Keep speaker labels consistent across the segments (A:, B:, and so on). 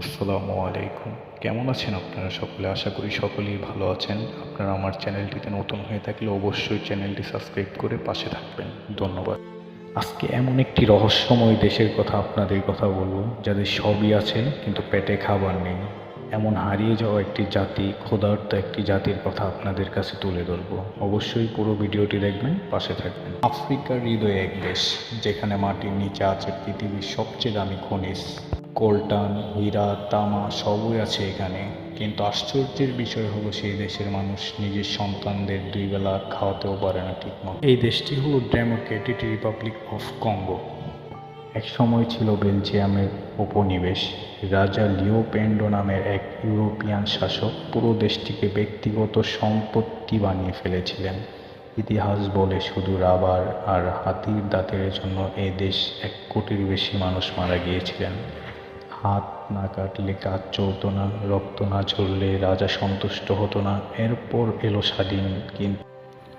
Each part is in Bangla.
A: আসসালামু আলাইকুম। কেমন আছেন আপনারা সকলে? আশা করি সকলেই ভালো আছেন। আপনারা আমার চ্যানেলটিতে নতুন হয়ে থাকলে অবশ্যই চ্যানেলটি সাবস্ক্রাইব করে পাশে থাকবেন। ধন্যবাদ। আজকে এমন একটি রহস্যময় দেশের কথা আপনাদের কথা বলব, যাদের সবই আছে কিন্তু পেটে খাবার নেই। এমন হারিয়ে যাওয়া একটি জাতি, ক্ষুধার্ত একটি জাতির কথা আপনাদের কাছে তুলে ধরবো। অবশ্যই পুরো ভিডিওটি দেখবেন, পাশে থাকবেন। আফ্রিকার হৃদয়ে এক দেশ, যেখানে মাটির নিচে আছে পৃথিবীর সবচেয়ে দামি খনিজ। কোলটান, হীরা, তামা সবই আছে এখানে। কিন্তু আশ্চর্যের বিষয় হলো সেই দেশের মানুষ নিজের সন্তানদের দুই বেলা খাওয়াতেও পারে না ঠিকমতো। এই দেশটি হলো ডেমোক্রেটিক রিপাবলিক অফ কঙ্গো এক সময় ছিল বেলজিয়ামের উপনিবেশ। রাজা লিওপেন্ডো নামের এক ইউরোপিয়ান শাসক পুরো দেশটিকে ব্যক্তিগত সম্পত্তি বানিয়ে ফেলেছিলেন। ইতিহাস বলে শুধু রাবার আর হাতির দাঁতের জন্য এই দেশ এক কোটির বেশি মানুষ মারা গিয়েছিলেন। হাত না কাটলে কাজ চলতো না, রক্ত না ঝরলে রাজা সন্তুষ্ট হতো না। এরপর এলো স্বাধীন কিন্তু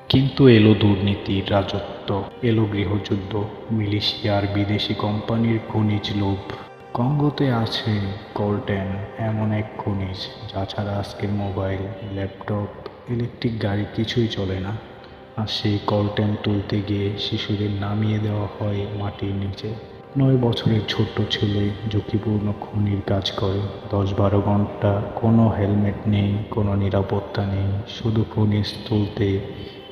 A: কিন্তু এলো দুর্নীতির রাজত্ব, এলো গৃহযুদ্ধ, মিলিশিয়ার বিদেশি কোম্পানির খনিজ লোভ। কঙ্গোতে আছে কলটেন, এমন এক খনিজ, যা ছাড়া আজকের মোবাইল, ল্যাপটপ, ইলেকট্রিক গাড়ি কিছুই চলে না। আর সেই কলটেন তুলতে গিয়ে শিশুদের নামিয়ে দেওয়া হয় মাটির নিচে। নয় বছরের ছোট্ট ছেলে ঝুঁকিপূর্ণ খনির কাজ করে। দশ বারো ঘণ্টা কোনো হেলমেট নেই, কোনো নিরাপত্তা নেই, শুধু খনিজ তুলতে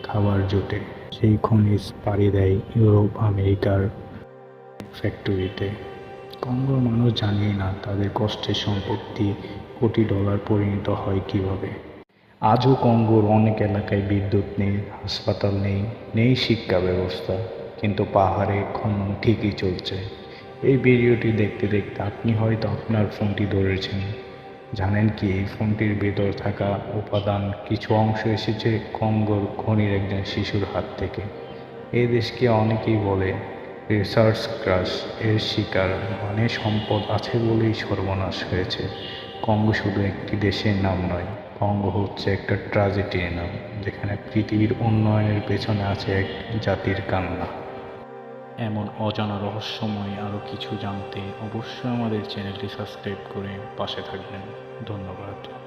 A: খাবার জোটে। সেই খনিজ পাড়ি দেয় ইউরোপ, আমেরিকার ফ্যাক্টরিতে কঙ্গোর মানুষ জানেই না তাদের কষ্টের সম্পত্তি কোটি ডলার পরিণত হয় কীভাবে। আজও কঙ্গোর অনেক এলাকায় বিদ্যুৎ নেই, হাসপাতাল নেই নেই শিক্ষা ব্যবস্থা। কিন্তু পাহাড়ে খনন ঠিকই চলছে। এই ভিডিওটি দেখতে দেখতে আপনি হয়তো আপনার ফোনটি ধরেছেন। জানেন কি, এই ফোনটির ভেতর থাকা উপাদান কিছু অংশ এসেছে কঙ্গোর খনির একজন শিশুর হাত থেকে। এই দেশকে অনেকেই বলে রিসার্চ ক্রাশ, এর শিকার মানে সম্পদ আছে বলেই সর্বনাশ হয়েছে। কঙ্গো শুধু একটি দেশের নাম নয়, কঙ্গো হচ্ছে একটা ট্রাজেডির নাম, যেখানে পৃথিবীর উন্নয়নের পেছনে আছে এক জাতির কান্না। এমন অজানা রহস্যময় আরও কিছু জানতে অবশ্যই আমাদের চ্যানেলটি সাবস্ক্রাইব করে পাশে থাকবেন। ধন্যবাদ।